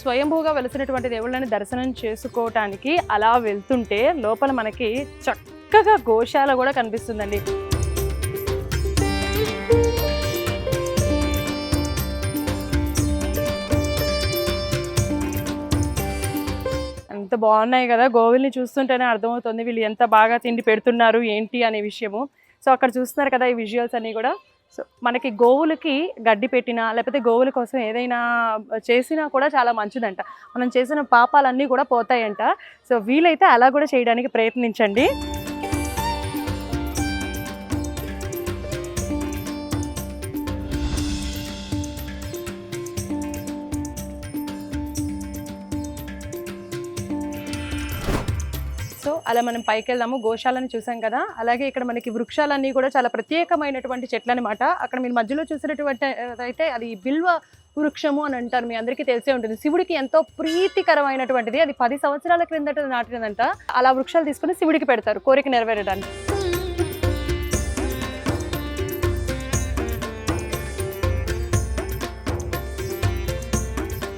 స్వయంభూగా వెలిసినటువంటి దేవుళ్ళని దర్శనం చేసుకోవటానికి అలా వెళ్తుంటే లోపల మనకి చక్కగా గోశాల కూడా కనిపిస్తుందండి. ఎంత బాగున్నాయి కదా! గోవుల్ని చూస్తుంటేనే అర్థమవుతుంది వీళ్ళు ఎంత బాగా తిండి పెడుతున్నారు ఏంటి అనే విషయము. సో అక్కడ చూస్తున్నారు కదా ఈ విజువల్స్ అన్నీ కూడా. సో మనకి గోవులకి గడ్డి పెట్టినా లేకపోతే గోవుల కోసం ఏదైనా చేసినా కూడా చాలా మంచిదంట. మనం చేసిన పాపాలన్నీ కూడా పోతాయంట. సో వీలైతే అలా కూడా చేయడానికి ప్రయత్నించండి. సో అలా మనం పైకి వెళ్దాము గోశాలని చూసాం కదా. అలాగే ఇక్కడ మనకి వృక్షాలన్నీ కూడా చాలా ప్రత్యేకమైనటువంటి చెట్లు అనమాట అక్కడ మీరు మధ్యలో చూసినటువంటి అయితే అది బిల్వ వృక్షము అని అంటారు. మీ అందరికీ తెలిసే ఉంటుంది. శివుడికి ఎంతో ప్రీతికరమైనటువంటిది. అది పది సంవత్సరాల క్రిందట నాటినదంట. అలా వృక్షాలు తీసుకుని శివుడికి పెడతారు కోరిక నెరవేరడానికి.